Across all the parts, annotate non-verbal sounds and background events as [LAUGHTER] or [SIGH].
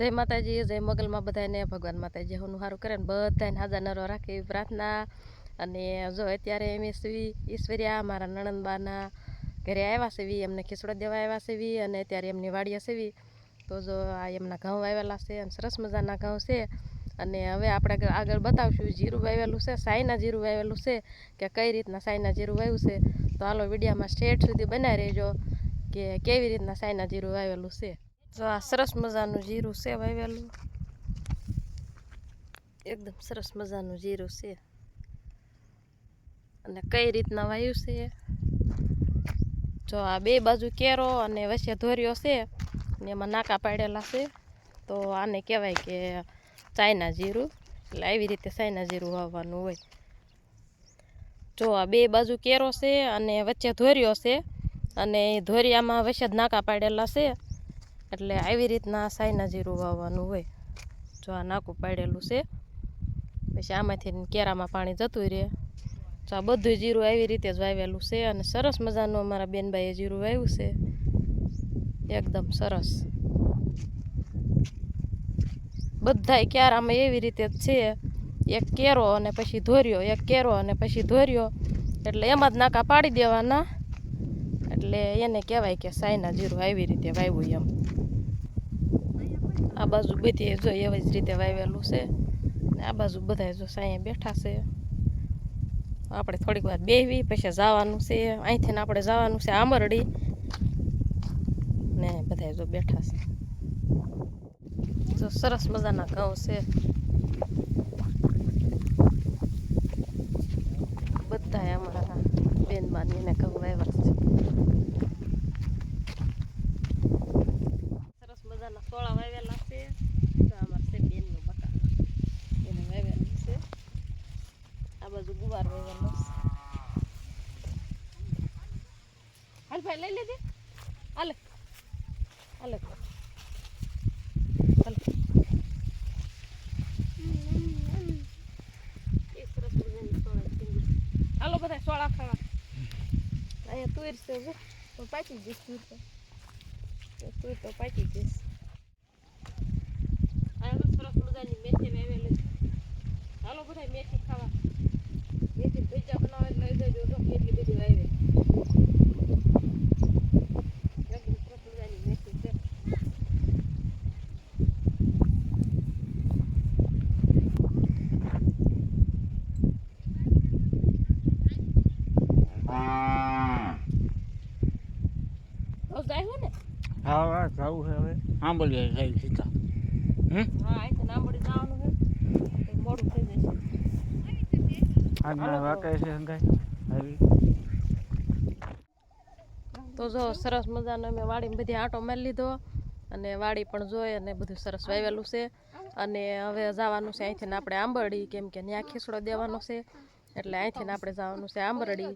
જય માતાજી, જય મગલમાં બધાને, ભગવાન માતાજી હોનું સારું કરે ને બધાને હાજર નરો રાખે પ્રાર્થના. અને જો અત્યારે એમ ઈશ્વી ઈશ્વર્યા, મારા નણંદબાના ઘરે આવ્યા છે વી, એમને ખીચડો દેવા આવ્યા છે વી, અને અત્યારે એમની વાડીએ સેવી તો જો આ એમના ઘઉં આવેલા છે અને સરસ મજાના ઘઉં છે. અને હવે આપણે આગળ બતાવશું, જીરું વાવેલું છે સાઈના જીરું વાવેલું છે, કે કઈ રીતના સાઈના જીરું વાવ્યું છે. તો હાલો વિડીયામાં સ્ટેટ સુધી બનાવી રહેજો, કે કેવી રીતના સાઈના જીરું વાવેલું છે. જો આ સરસ મજાનું જીરું છે વાવેલું. એકદમ સરસ મજાનું જીરું છે. અને કઈ રીતના વાવ્યું છે જો આ બે બાજુ કેરો અને વચ્ચે ધોર્યો છે ને એમાં નાકા પાડેલા છે. તો આને કહેવાય કે ચાઇના જીરું. એટલે આવી રીતે ચાઇના જીરું વાવવાનું હોય. જો આ બે બાજુ કેરો છે અને વચ્ચે ધોર્યો છે અને ધોરિયામાં વચ્ચે નાકા પાડેલા છે. એટલે આવી રીતના સાયના જીરું વાવવાનું હોય, જો આ નાકું પાડેલું છે. પછી આમાંથી કેરામાં પાણી જતું રહે. તો આ બધું જીરું આવી રીતે જ વાવેલું છે અને સરસ મજાનું અમારા બેનભાઈએ જીરું વાવ્યું છે. એકદમ સરસ. બધાય કેરામાં એવી રીતે જ છે. એક કેરો અને પછી ધોર્યો, એક કેરો અને પછી ધોર્યો. એટલે એમાં જ નાકા પાડી દેવાના. એટલે એને કહેવાય કે સાયના જીરું આવી રીતે વાવ્યું એમ. આ બાજુ બધી જો એવી જ રીતે વાવેલું છે. ને આ બાજુ બધા જો સાયા બેઠા છે. આપણે થોડીક વાર બેહવી પછી જવાનું છે. અહીંથી ને આપણે જવાનું છે આમરડી. ને બધા જો બેઠા છે. જો સરસ મજાના ઘઉં છે. બધા અમારા બેન બાની એને ઘઉં વાવ્યા છે સરસ મજાના સોળા વાવેલા છે તો અમાર છે બેનનું બકા એને વાવેલું છે આ બાજુ ગુવાર વાવેલો છે હાલ ભાઈ લઈ લેજે. હાલે. હાલ. હાલ. હાલો બધા સોળા ખાવા. અહીંયા તુર છે પાકી જઈશ તો તો તુર તો પાકી જઈશ અહીંયા તો સરસ મજાની મેથી વાવેલી છે હાલો બધા મેથી ખાવા મેથી ભજીયા બનાવે એટલે લઈ જજો જો કેટલી બધી વાવી એકદમ સરસ મજાની મેથી છે તો જાય હો ને? હા હા જવું છે હવે. આંબલીએ જઈ સીધા હમ? હા અહીંથી નાંબડી જવાનું છે. તો મોડું થઈ જશે. આજના વેકેશન કઈ આવી. તો જો સરસ મજાનો અમે વાડીમાં બધી આંટો મારી લીધો. અને વાડી પણ જોઈ અને બધું સરસ વાવેલું છે. અને હવે જવાનું છે અહીંથી આપણે આંબરડી કેમ કે ત્યાં ખીસડો દેવાનો છે. એટલે અહીંથી આપણે જવાનું છે આંબરડી.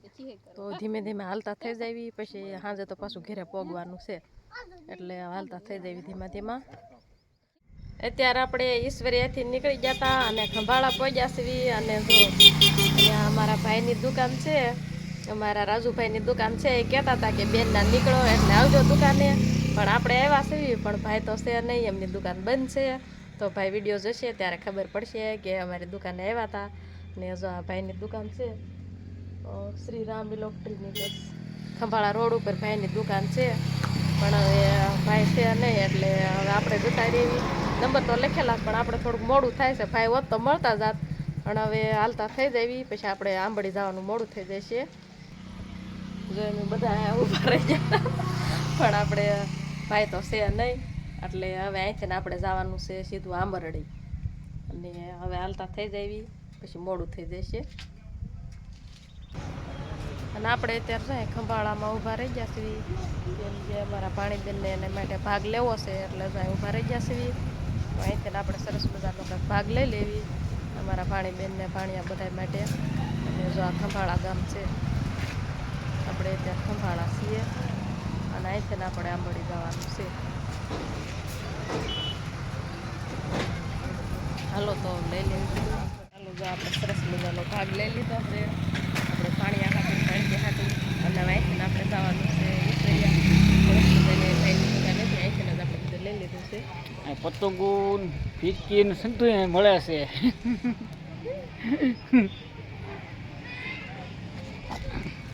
તો ધીમે ધીમે હાલતા થઈ જાવી પછી સાંજે તો પાછું ઘરે પોગવાનું છે. એટલે હાલતા થઈ જાવી ધીમા ધીમા. અત્યારે આપણે ઈશ્વરીયાથી નીકળી ગયા હતા અને ખંભાળા પહોંચ્યા છીએ અને જો અહીંયા અમારા ભાઈની દુકાન છે. અમારા રાજુભાઈની દુકાન છે. એ કહેતા હતા કે બેન ના નીકળો એટલે આવજો દુકાને. પણ આપણે આવ્યા છીએ પણ ભાઈ તો છે નહીં. એમની દુકાન બંધ છે. તો ભાઈ વીડિયો જોશે ત્યારે ખબર પડશે કે અમારી દુકાને આવ્યા હતા ને જો આ ભાઈની દુકાન છે શ્રી રામ ઇલેક્ટ્રોનિક્સ ખંભાળા રોડ ઉપર ભાઈની દુકાન છે. પણ હવે ભાઈ છે નહીં, એટલે હવે આપણે જતા રહીએ. નંબર તો લખેલા, પણ આપણે થોડુંક મોડું થાય છે. ભાઈ હોત તો મળતા જાત. પણ હવે હાલતા થઈ જાય પછી આપણે આંબળી જવાનું મોડું થઈ જશે. જો એમ બધા ઊભા રહી ગયા. પણ આપણે, ભાઈ તો છે નહીં. એટલે હવે અહીંથી આપણે જવાનું છે સીધું આંબરડી. અને હવે હાલતા થઈ જાવી પછી મોડું થઈ જશે. અને આપણે અત્યારે છે ખંભાળામાં ઊભા રહી છીએ. કેમ જે અમારા ભાણીબેનને એને માટે ભાગ લેવો છે એટલે જાય ઊભા રહી છીએ. અહીંથી આપણે સરસ મજાનો કંઈક ભાગ લઈ લેવી અમારા ભાણીબેનને ભાણિયા બધા માટે. અને જો આ ખંભાળા ગામ છે, આપણે અત્યારે ખંભાળા છીએ. અને અહીંથી આપણે આંબળી જવાનું છે. હાલો તો લઈ હાલો જો આપણે સરસ મજાનો ભાગ લઈ લીધો છે. આપણે પાણી હાટું પાણી હાટું અને અહીંથી આપણે જવાનું છે સરસ મજાની ભાઈની દુકાને અહીંથી જ આપણે બધું લઈ લીધું છે. પતંગો ને સંતુ મળે છે.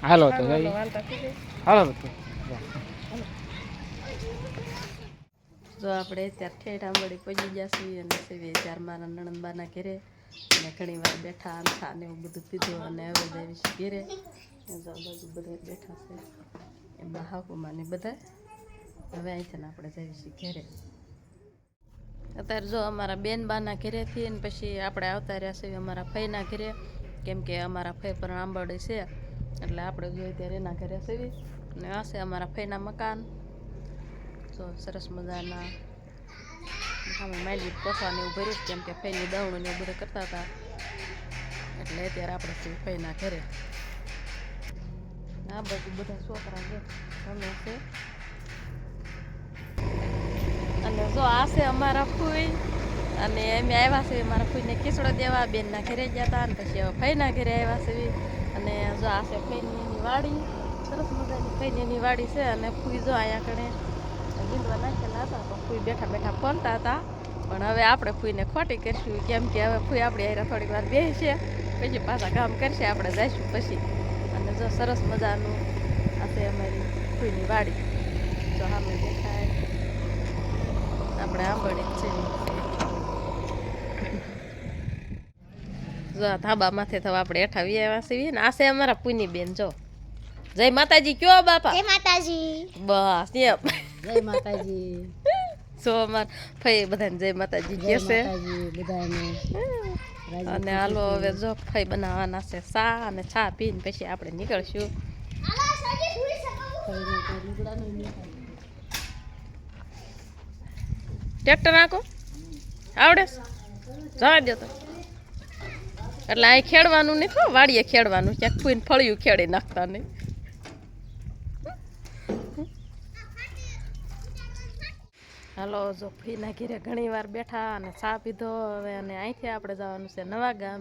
હાલો તો ભાઈ. હાલો તો. જો આપણે અત્યારે ઠેઠ આંબળી પહોંચી જશું અને સેવી ચાર મારા નણંદબાના ઘરે. અને ઘણી વાર બેઠા આંથા ને એવું બધું પીધું અને હવે છીએ ઘરે. બાજુ બધા બેઠા છે. એમાં હાકુમાં ને બધા. હવે અહીંથી આપણે છીએ ઘરે. અત્યારે જો અમારા બેન બાના ઘરેથી ને પછી આપણે આવતા રહ્યા છીએ અમારા ફઈના ઘરે. કેમ કે અમારા ફઈ પણ આંબળી છે. એટલે આપણે જોઈએ ત્યારે એના ઘરે સેવી અને આ છે અમારા ફઈના મકાન. તો સરસ મજાના સામે માઇલી પોસવાને એવું ભર્યું કેમ કે ફઈની દવણું ને એવું બધું કરતા હતા. એટલે અત્યારે આપણે ફઈના ઘરે. આ બધું બધા છોકરા છે, અમે છે. અને જો આ છે અમારા ફૂઈ, અને અમે આવ્યા છે મારા ફૂઈને ખીચડો દેવા, બેનના ઘરે ગયા હતા, અને પછી ફઈના ઘરે આવ્યા છે અને જો આ છે ફઈની વાડી, સરસ મજાની ફઈની વાડી છે, અને ફૂઈ જો અહીંયા કણે લીંડવા નાખેલા હતા તો ફૂઈ બેઠા બેઠા ફોનતા હતા. પણ હવે આપણે ફૂઈને ખોટી કરશું કેમ કે હવે ફૂઈ આપણી આયરા થોડીક વાર બેસશે પછી પાછા કામ કરશે આપણે જઈશું પછી. અને જો સરસ મજાનું આ છે અમારી ફૂઈની વાડી. જો સામે દેખાય. આપણે આંબળી છે. જો ધાબા માથે તો આપણે હેઠા વ્યાવા સીવીએ ને આ છે અમારા પુની બેન જો. જય માતાજી કયો બાપા? જય માતાજી. બસ એમ. જય માતાજી. સો અમાર ફઈ બધાને જય માતાજી કે છે બધાને. અને હાલો હવે જો ફઈ બનાવવાના છે સા અને ચા પીને પછી આપણે નીકળશું. ટ્રેક્ટર નાખો. આવડે? જવા દો તો. એટલે અહીં ખેડવાનું નહીં તો વાડીએ ખેડવાનું. ક્યાંક ફૂઈને ફળિયું ખેડી નાખતા નહીં. હાલો જો ફીના ઘીરે ઘણી વાર બેઠા અને ચા પીધો હવે અને અહીંથી આપણે જવાનું છે નવા ગામ.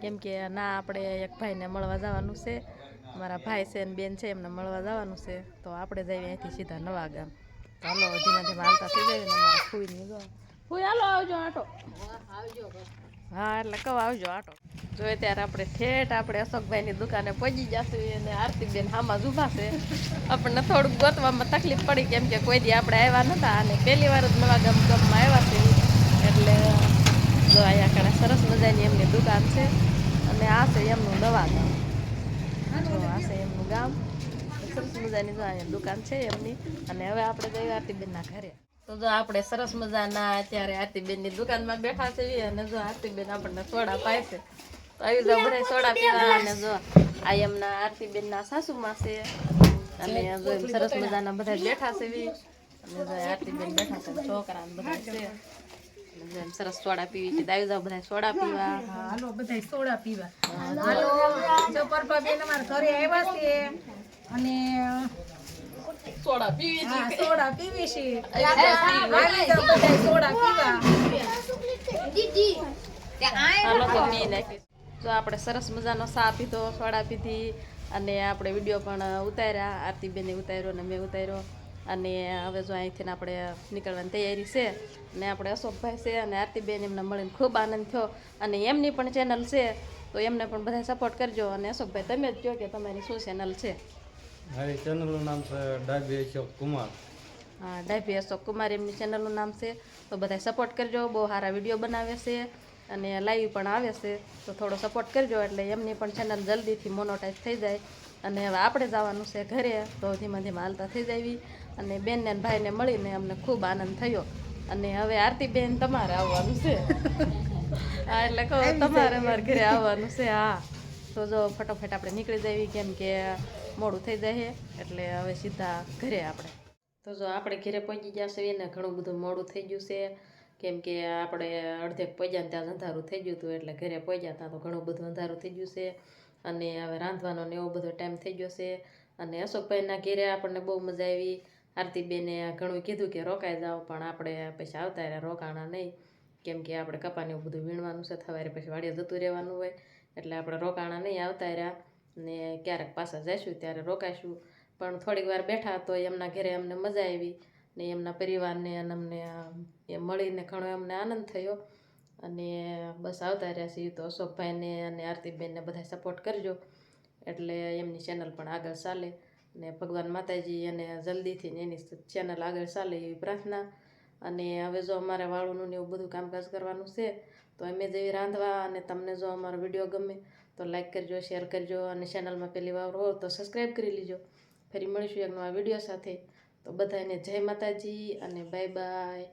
કેમ કે ના આપણે એક ભાઈને મળવા જવાનું છે. મારા ભાઈ છે ને બેન છે એમને મળવા જવાનું છે. તો આપણે જઈએ અહીંથી સીધા નવા ગામ. તો હાલો ધીમે ધીમે હાલતા થઈ જાય ને મારા ફૂઈની જો ફૂઈ હાલો આવજો આટો. હા એટલે કહો આવજો આટો. જોઈએ ત્યારે આપણે ઠેઠ આપણે અશોકભાઈની દુકાને પહોંચી જશું અને આરતીબેન હામાં ઊભા આપણને થોડુંક ગોતવામાં તકલીફ પડી કેમ કે કોઈ દી આપણે આવ્યા નહોતા અને પહેલી વાર જ નવા ગમ ગમમાં આવ્યા છે. એટલે જો અહીંયા કણે સરસ મજાની એમની દુકાન છે અને આ છે એમનું નવા ગામ. આ છે એમનું ગામ. સરસ મજાની જો અહીંયા દુકાન છે એમની. અને હવે આપણે જઈએ આરતીબેનના ઘરે. તો જો આપણે સરસ મજાના અત્યારે આરતીબેનની દુકાનમાં બેઠા છે અને જો આરતીબેન આપણને સોડા પાય છે આવી જાવ બધા સોડા પીવા અને જો આ એમના આરતીબેનના સાસુમાં છે. અને જો એમ સરસ મજાના બધા બેઠા છે બી. અને જો આરતીબેન બેઠા છે છોકરા બધા છે. એમ સરસ સોડા પીવી છે. તો આવી જાવ બધા સોડા પીવા. હાલો બધા સોડા પીવા. હાલો જો પરપા બેન અમારા ઘરે આવ્યા છે. અને સોડા પીવી છે. સોડા પીવી છે. સોડા પીવા. હાલો તો પી જો આપણે સરસ મજાનો સા પીધો સોડા પીધી અને આપણે વીડિયો પણ ઉતાર્યા. આરતીબેને ઉતાર્યો અને મેં ઉતાર્યો. અને હવે જો અહીંથી આપણે નીકળવાની તૈયારી છે અને આપણે અશોકભાઈ છે અને આરતીબેન એમને મળીને ખૂબ આનંદ થયો. અને એમની પણ ચેનલ છે તો એમને પણ બધા સપોર્ટ કરજો. અને અશોકભાઈ તમે જ કહો કે તમારી શું ચેનલ છે? મારી ચેનલનું નામ છે ડાબી અશોક કુમાર. હા ડાબી અશોક કુમાર એમની ચેનલનું નામ છે. તો બધા સપોર્ટ કરજો. બહુ સારા વીડિયો બનાવે છે. અને લાઈવ પણ આવે છે તો થોડો સપોર્ટ કરજો એટલે એમની પણ ચેનલ જલ્દીથી મોનોટાઈઝ થઈ જાય. અને હવે આપણે જવાનું છે ઘરે તો ધીમે ધીમે હાલતા થઈ જાવી અને બેનને ને ભાઈને મળીને અમને ખૂબ આનંદ થયો. અને હવે આરતી બેન તમારે આવવાનું છે. [LAUGHS] હા એટલે કહો તમારે મારા ઘરે આવવાનું છે હા. તો જો ફટોફટ આપણે નીકળી જઈએ કેમ કે મોડું થઈ જાય છે એટલે હવે સીધા ઘરે આપણે. તો જો આપણે ઘરે પહોંચી ગયા છીએ એને ઘણું બધું મોડું થઈ ગયું છે. કેમ કે આપણે અડધેક પહોંચ્યા ત્યાં અંધારું થઈ ગયું હતું, એટલે ઘરે પહોંચ્યા ત્યાં તો ઘણું બધું અંધારું થઈ ગયું છે. અને હવે રાંધવાનો ને એવો બધો ટાઈમ થઈ ગયો છે. અને અશોકભાઈના ઘેરે આપણને બહુ મજા આવી. આરતીબેને ઘણું કીધું કે રોકાઈ જાઓ, પણ આપણે પછી આવતા રહ્યા રોકાણા નહીં. કેમ કે આપણે કપાને એવું બધું વીણવાનું છે, સવારે પછી વાડીએ જતું રહેવાનું હોય, એટલે આપણે રોકાણા નહીં આવતા રહ્યા. ને ક્યારેક પાછા જઈશું, ત્યારે રોકાઈશું. પણ થોડીક વાર બેઠા તો એમના ઘરે અમને મજા આવી. ને એમના પરિવારને અને અમને એ મળીને ઘણો અમને આનંદ થયો. અને બસ આવતા રહ્યા છીએ તો અશોકભાઈને અને આરતીબેનને બધા સપોર્ટ કરજો. એટલે એમની ચેનલ પણ આગળ ચાલે. ને ભગવાન માતાજી એને જલ્દીથી એની ચેનલ આગળ ચાલે એવી પ્રાર્થના. અને હવે જો અમારે વાળુનું ને એવું બધું કામકાજ કરવાનું છે, તો અમે જેવી રાંધવા અને તમને જો અમારો વીડિયો ગમે, તો લાઇક કરજો શેર કરજો અને ચેનલમાં પહેલી વાર હો તો સબસ્ક્રાઈબ કરી લીજો. ફરી મળીશું એક નવા વીડિયો સાથે. તો બધાને જય માતાજી અને બાય બાય